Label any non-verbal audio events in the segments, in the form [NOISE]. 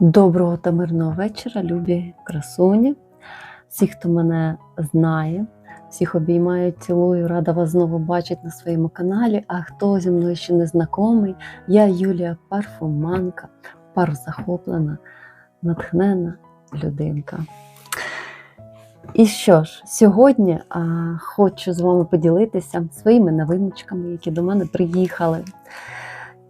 Доброго та мирного вечора, любі красуні. Всі, хто мене знає, всіх обіймаю, цілую, рада вас знову бачити на своєму каналі. А хто зі мною ще не знайомий, я Юлія Парфуманка, парзахоплена, натхнена людинка. І що ж, сьогодні а, хочу з вами поділитися своїми новиночками, які до мене приїхали.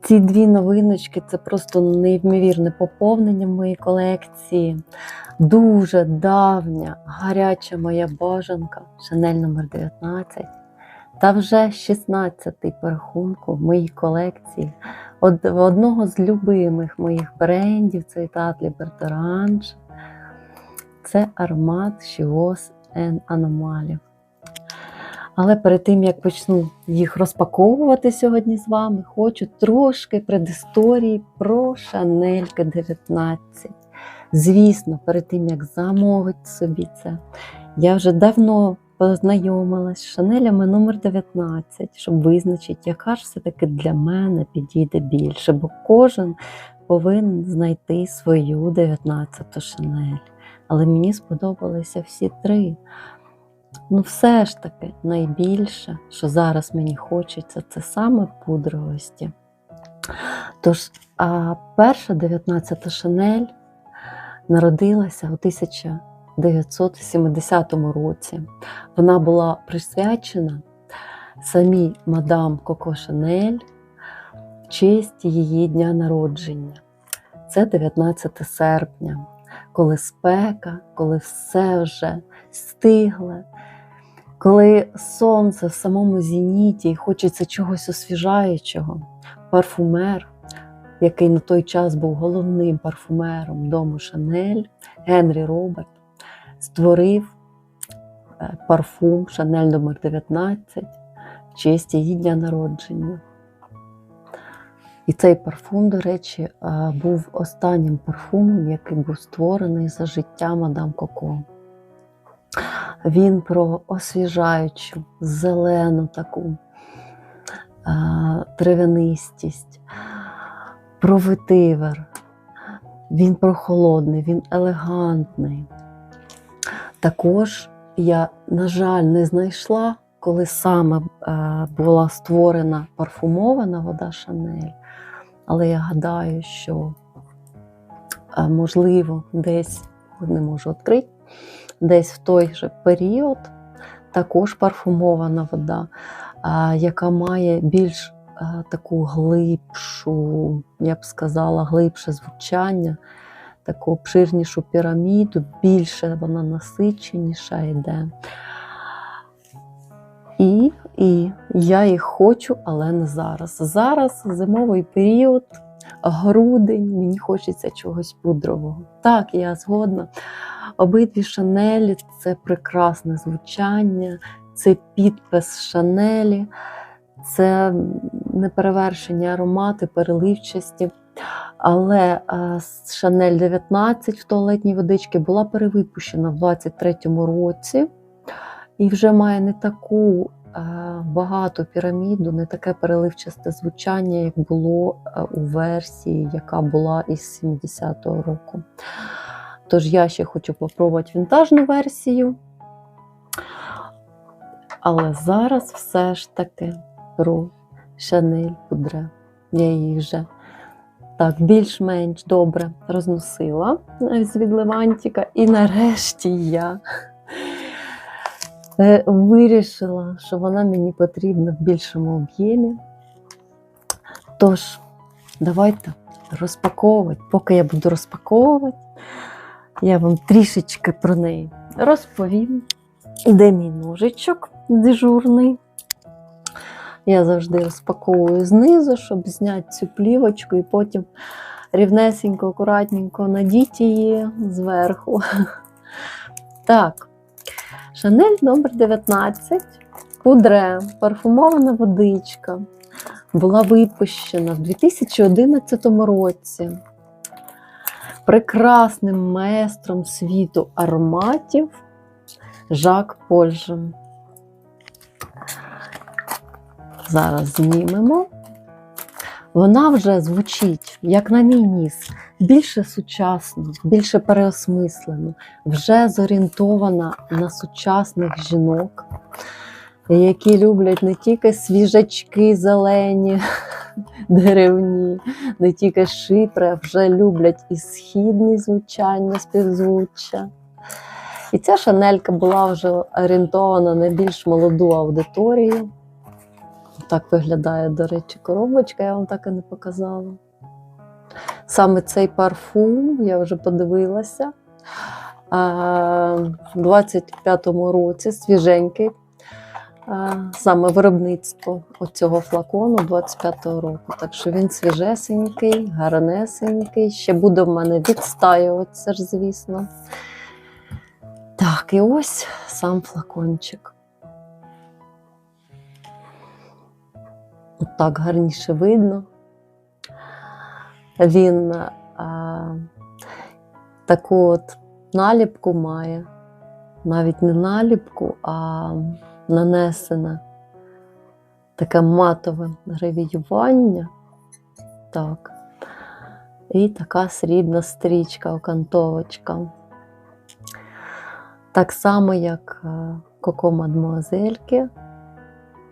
Ці дві новиночки це просто неймовірне поповнення моїй колекції. Дуже давня, гаряча моя бажанка Шанель номер 19 та вже 16-й по в моїй колекції. Од, одного з любимих моїх брендів це Татлі Бертеранж. Це аромат Shios and Anomaly. Але перед тим, як почну їх розпаковувати сьогодні з вами, хочу трошки предісторії про Шанелька 19. Звісно, перед тим, як замовити собі це, я вже давно познайомилась з Шанелями номер 19, щоб визначити, яка ж все-таки для мене підійде більше, бо кожен повинен знайти свою 19-ту Шанель. Але мені сподобалися всі три. Ну, все ж таки, найбільше, що зараз мені хочеться, це саме пудровості. Тож, а перша 19 Шанель народилася у 1970 році. Вона була присвячена самій мадам Коко Шанель в честь її дня народження. Це 19 серпня, коли спека, коли все вже стигле, коли сонце в самому зеніті і хочеться чогось освіжаючого, парфумер, який на той час був головним парфумером дому Шанель, Генрі Роберт, створив е, парфум Шанель номер 19 в честь її дня народження. І цей парфум, до речі, е, був останнім парфумом, який був створений за життя мадам Коко. Він про освіжаючу, зелену таку травянистість, про ветивер. Він прохолодний, він елегантний. Також я, на жаль, не знайшла, коли саме а, була створена парфумована вода Шанель. Але я гадаю, що а, можливо десь не можу відкрити десь в той же період також парфумована вода, яка має більш таку глибшу, я б сказала, глибше звучання, таку обширнішу піраміду, більше вона насиченіша йде. І, і я їх хочу, але не зараз. Зараз зимовий період, грудень, мені хочеться чогось пудрового. Так, я згодна. Обидві шанелі це прекрасне звучання, це підпис шанелі, це неперевершені аромати, переливчасті. Але Шанель 19 в туалетній водичці була перевипущена в 23-му році і вже має не таку багату піраміду, не таке переливчасте звучання, як було у версії, яка була із 70-го року. Тож я ще хочу попробувати вінтажну версію. Але зараз все ж таки про Шанель Пудре. Я її вже так більш-менш добре розносила з від Левантіка. І нарешті я е, вирішила, що вона мені потрібна в більшому об'ємі. Тож, давайте розпаковувати. Поки я буду розпаковувати, я вам трішечки про неї розповім. Де мій ножичок дежурний. Я завжди розпаковую знизу, щоб зняти цю плівочку і потім рівнесенько, акуратненько надіть її зверху. [LAUGHS] Так, Шанель номер 19 Пудре, парфумована водичка. Була випущена в 2011 році прекрасним майстром світу ароматів Жак Польжен. Зараз знімемо. вона вже звучить, як на мій ніс, більше сучасно, більше переосмислено, вже зорієнтована на сучасних жінок, які люблять не тільки свіжачки зелені, деревні, не тільки шипри, вже люблять і східні звучання, співзвуччя. І ця шанелька була вже орієнтована на більш молоду аудиторію. Так виглядає, до речі, коробочка, я вам так і не показала. Саме цей парфум, я вже подивилася. В 25-му році свіженький. Саме виробництво цього флакону 25-го року. Так що він свіжесенький, гарнесенький. Ще буде в мене відстаюватися ж, звісно. Так, і ось сам флакончик. От так гарніше видно. Він а, таку от наліпку має, навіть не наліпку, а нанесене таке матове гравіювання. Так. І така срібна стрічка, окантовочка. Так само, як е, Коко Мадмуазельки.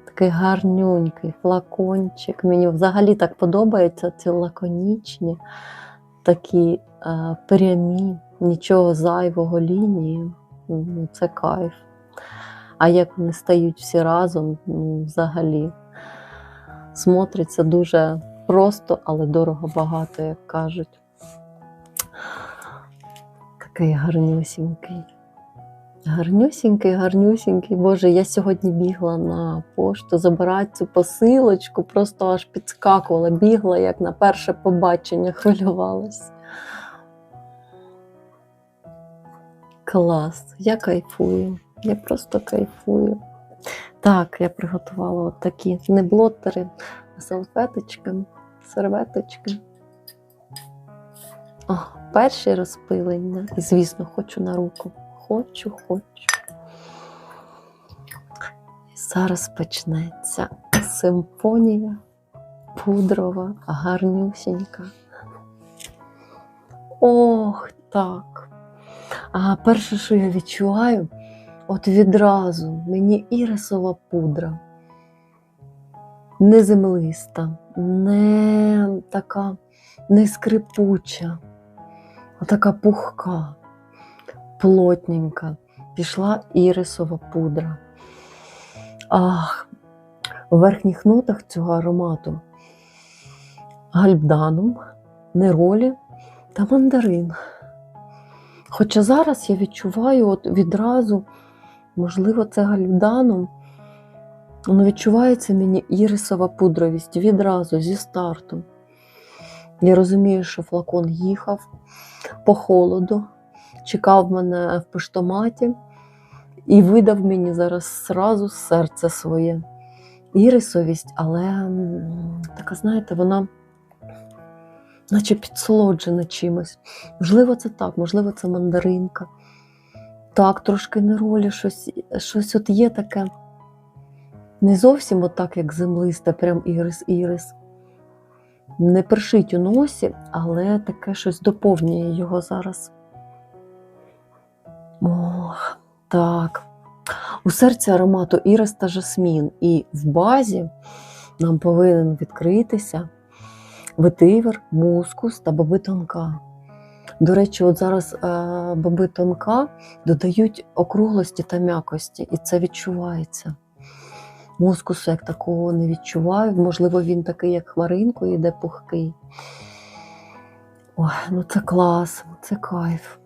Такий гарнюнький флакончик. Мені взагалі так подобаються ці лаконічні, такі е, прямі, нічого зайвого лінії. Це кайф. А як вони стають всі разом, ну, взагалі смотриться дуже просто, але дорого багато, як кажуть. Такий гарнюсінький. Гарнюсінький, гарнюсінький. Боже, я сьогодні бігла на пошту забирати цю посилочку, просто аж підскакувала, бігла, як на перше побачення, хвилювалась. Клас, я кайфую, я просто кайфую. Так, я приготувала от такі не блотери, а салфеточки, серветочки. О, перші розпилення. І, звісно, хочу на руку. Хочу, хочу. І зараз почнеться симфонія пудрова, гарнюсінька. Ох, так. А перше, що я відчуваю, от відразу мені ірисова пудра. Не землиста, не така не скрипуча, а така пухка, плотненька. Пішла ірисова пудра. Ах, у верхніх нотах цього аромату гальбданум, неролі та мандарин. Хоча зараз я відчуваю от відразу, можливо, це гальбданом, воно відчувається мені ірисова пудровість відразу зі старту. Я розумію, що флакон їхав по холоду, чекав мене в поштоматі і видав мені зараз зразу серце своє. Ірисовість, але така, знаєте, вона наче підсолоджена чимось. Можливо, це так, можливо, це мандаринка. Так, трошки неролі, щось, щось от є таке. Не зовсім отак, як землисте, прям ірис-ірис. Не першить у носі, але таке щось доповнює його зараз. Ох, так. У серці аромату ірис та жасмін. І в базі нам повинен відкритися ветивер, мускус та боби тонка. До речі, от зараз е, боби тонка додають округлості та м'якості, і це відчувається. Мускусу як такого не відчуваю. Можливо, він такий, як хмаринкою, йде пухкий. Ой, ну це клас, це кайф.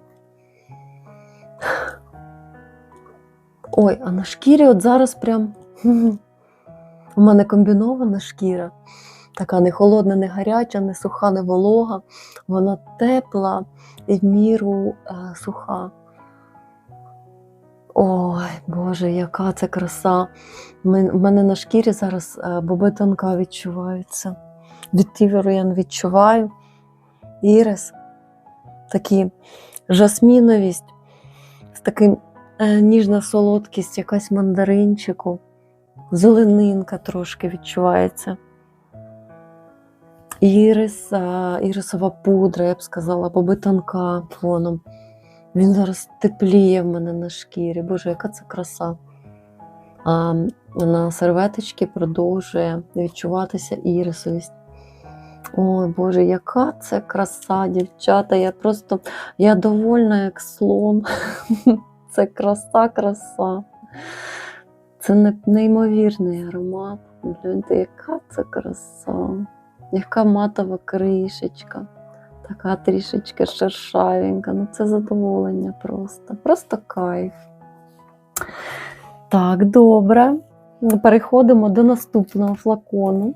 Ой, а на шкірі от зараз прям у мене комбінована шкіра. Така не холодна, не гаряча, не суха, не волога. Вона тепла і в міру е, суха. Ой, Боже, яка це краса. У мене на шкірі зараз е, боби тонка відчуваються. Від тіверу я не відчуваю. Ірис, такі жасміновість, з таким е, ніжна солодкість, якась мандаринчику, зеленинка трошки відчувається. Ірис, ірисова пудра, я б сказала, або бетонка фоном. Він зараз тепліє в мене на шкірі. Боже, яка це краса. А на серветочці продовжує відчуватися ірисовість. Ой, Боже, яка це краса, дівчата. Я просто я довольна, як слон. [LAUGHS] Це краса, краса. Це неймовірний аромат. Яка це краса. Яка матова кришечка. Така трішечки шершавенька. Ну це задоволення просто. Просто кайф. Так, добре. Переходимо до наступного флакону.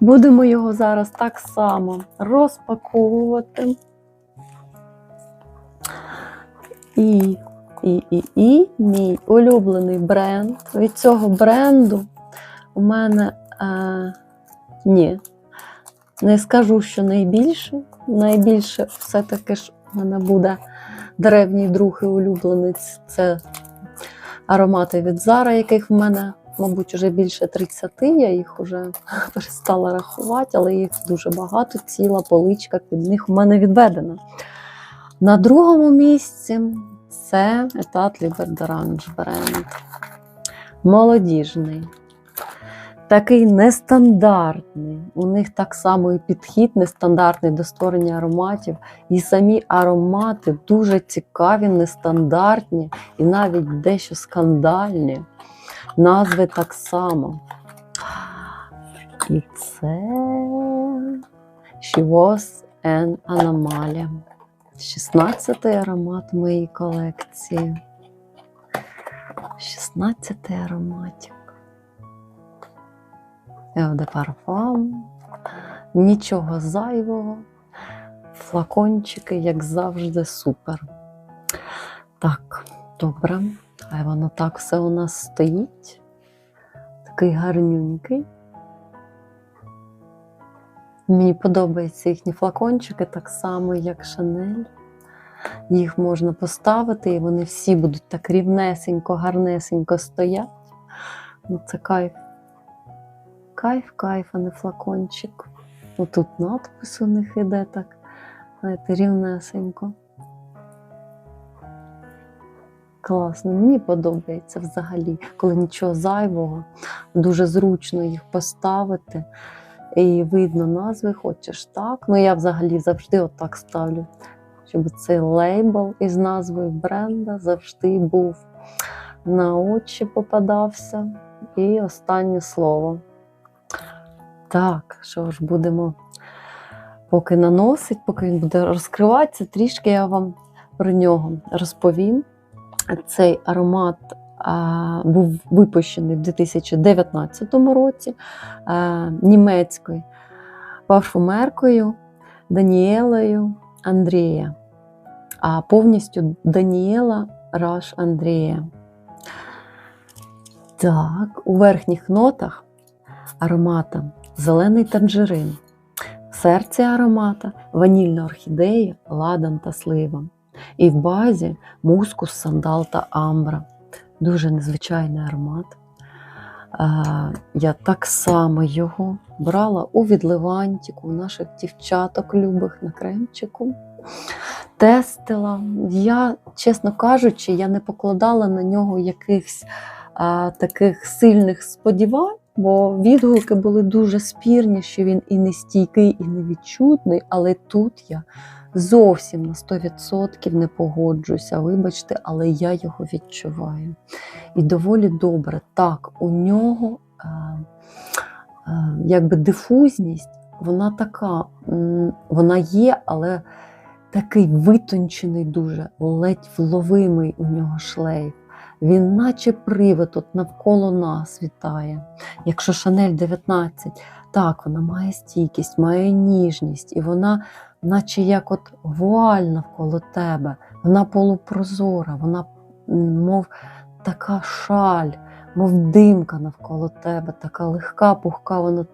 Будемо його зараз так само розпаковувати. І, і, і, і мій улюблений бренд. Від цього бренду у мене е, ні. Не скажу, що найбільше. Найбільше все-таки ж у мене буде древній друг і улюбленець. Це аромати від Зара, яких в мене, мабуть, вже більше 30. Я їх вже [LAUGHS] перестала рахувати, але їх дуже багато. Ціла поличка під них у мене відведена. На другому місці це Етат Лібердаранж бренд. Молодіжний. Такий нестандартний. У них так само і підхід нестандартний до створення ароматів. І самі аромати дуже цікаві, нестандартні і навіть дещо скандальні. Назви так само. І це She was an Anomaly. 16-й аромат моєї колекції. 16-й ароматик. Eau de Parfum. Нічого зайвого. Флакончики, як завжди, супер. Так, добре. Хай воно так все у нас стоїть. Такий гарнюнький. Мені подобаються їхні флакончики так само, як Шанель. Їх можна поставити, і вони всі будуть так рівнесенько, гарнесенько стоять. Ну, це кайф. Кайф, кайф, а не флакончик. Отут надпис у них іде так, знаєте, рівнесенько. Класно, мені подобається взагалі, коли нічого зайвого, дуже зручно їх поставити. І видно назви, хочеш так. Ну, я взагалі завжди отак ставлю, щоб цей лейбл із назвою бренда завжди був на очі попадався. І останнє слово. Так, що ж будемо поки наносить, поки він буде розкриватися, трішки я вам про нього розповім. Цей аромат а, був випущений в 2019 році а, німецькою парфумеркою Даніелою Андрія, а повністю Даніела Раш Андрія. Так, у верхніх нотах аромата зелений танжерин, в серці аромата ванільна орхідея, ладан та слива. І в базі мускус, сандал та амбра. Дуже незвичайний аромат. Я так само його брала у відливантіку, у наших дівчаток любих на кремчику. Тестила. Я, чесно кажучи, я не покладала на нього якихось а, таких сильних сподівань, бо відгуки були дуже спірні, що він і не стійкий, і невідчутний, але тут я зовсім на 100% не погоджуся. Вибачте, але я його відчуваю. І доволі добре. Так, у нього а, а, якби дифузність, вона така, вона є, але такий витончений, дуже ледь вловимий у нього шлейф. Він, наче привид, от навколо нас вітає. Якщо Шанель 19, так, вона має стійкість, має ніжність, і вона, наче як от вуаль навколо тебе, вона полупрозора, вона, мов така шаль, мов димка навколо тебе, така легка, пухка, вона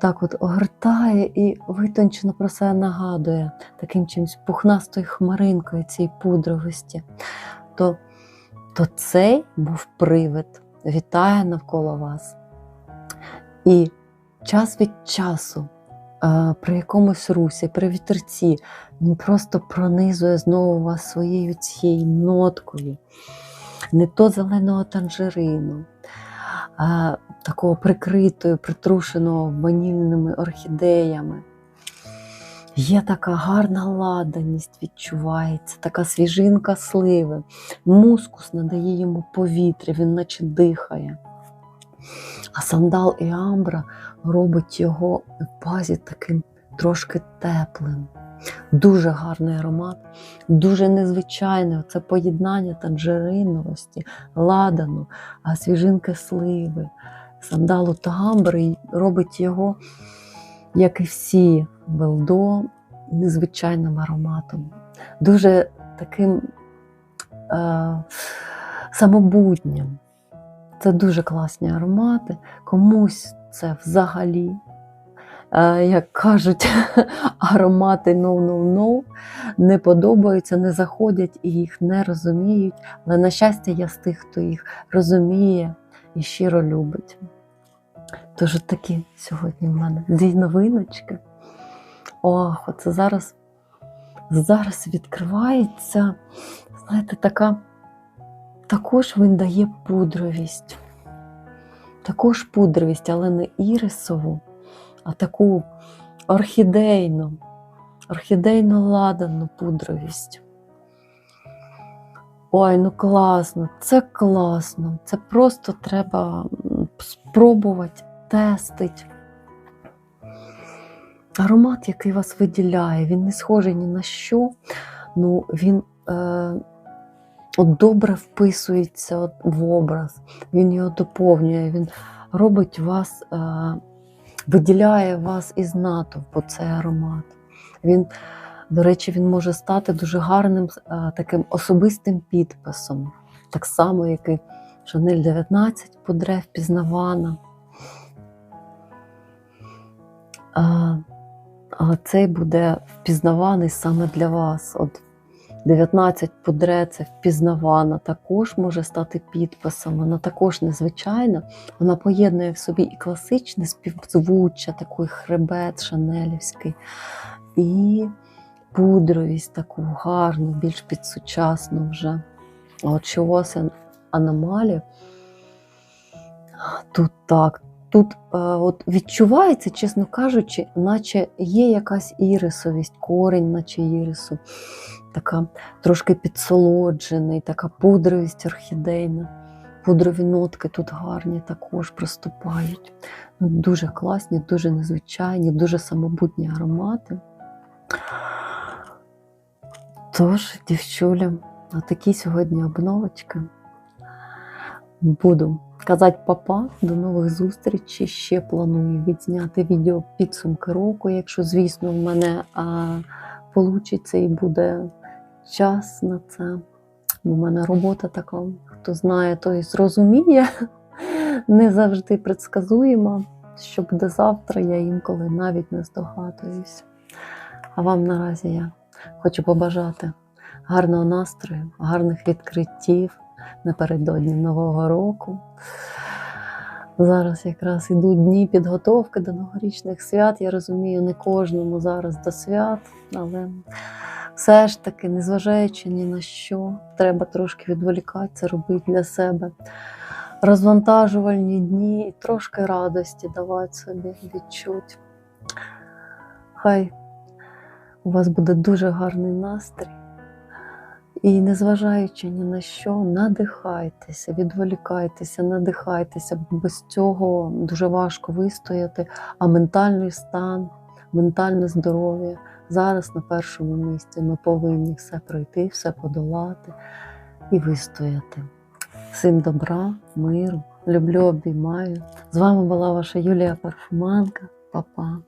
так от огортає і витончено про себе нагадує таким чимось пухнастою хмаринкою цієї пудровості. То то цей був привид, вітає навколо вас. І час від часу е, при якомусь русі, при вітерці, він просто пронизує знову вас своєю цією ноткою. Не то зеленого танжерину, а такого прикритою, притрушеного ванільними орхідеями. Є така гарна ладаність, відчувається, така свіжинка сливи. Мускус надає йому повітря, він наче дихає. А сандал і амбра робить його в базі таким трошки теплим. Дуже гарний аромат, дуже незвичайне це поєднання танжериновості, ладану, свіжинки сливи, сандалу та амбри робить його, як і всі велдо, незвичайним ароматом. Дуже таким е, самобутнім. Це дуже класні аромати. Комусь це взагалі, е, як кажуть, [LAUGHS] аромати no-no-no не подобаються, не заходять і їх не розуміють. Але, на щастя, я з тих, хто їх розуміє і щиро любить. Тож такі сьогодні в мене дві новиночки. Ох, оце зараз, зараз відкривається, знаєте, така. Також він дає пудровість. Також пудровість, але не ірисову, а таку орхідейну, орхідейно ладану пудровість. Ой, ну класно, це класно. Це просто треба спробувати, тестити. Аромат, який вас виділяє, він не схожий ні на що. Ну, він е, от добре вписується от в образ, він його доповнює, він робить вас, е, виділяє вас із натовпу цей аромат. Він, до речі, він може стати дуже гарним е, таким особистим підписом, так само, як і Шанель 19 подре впізнавана. А, а цей буде впізнаваний саме для вас. От 19 пудре це впізнавана, також може стати підписом. Вона також незвичайна. Вона поєднує в собі і класичне співзвуччя, такий хребет шанелівський, і пудровість таку гарну, більш підсучасну вже. От чогось аномалію. Тут так. Тут е, от відчувається, чесно кажучи, наче є якась ірисовість, корінь, наче ірису, така трошки підсолоджений, така пудровість орхідейна. Пудрові нотки тут гарні також проступають. Ну, Дуже класні, дуже незвичайні, дуже самобутні аромати. Тож, дівчуля, такі сьогодні обновочки. Буду казати папа, до нових зустрічей. Ще планую відзняти відео підсумки року, якщо, звісно, в мене вийде і буде час на це. У мене робота така, хто знає, той зрозуміє. [LAUGHS] Не завжди предсказуємо, що буде завтра, я інколи навіть не здогадуюсь. А вам наразі я хочу побажати гарного настрою, гарних відкриттів напередодні Нового року. Зараз якраз ідуть дні підготовки до новорічних свят. Я розумію, не кожному зараз до свят, але все ж таки, незважаючи ні на що, треба трошки відволікатися, робити для себе розвантажувальні дні і трошки радості давати собі відчуть. Хай у вас буде дуже гарний настрій. І незважаючи ні на що, надихайтеся, відволікайтеся, надихайтеся, без цього дуже важко вистояти. А ментальний стан, ментальне здоров'я зараз на першому місці. Ми повинні все пройти, все подолати і вистояти. Всім добра, миру, люблю, обіймаю. З вами була ваша Юлія Парфуманка. Па-па.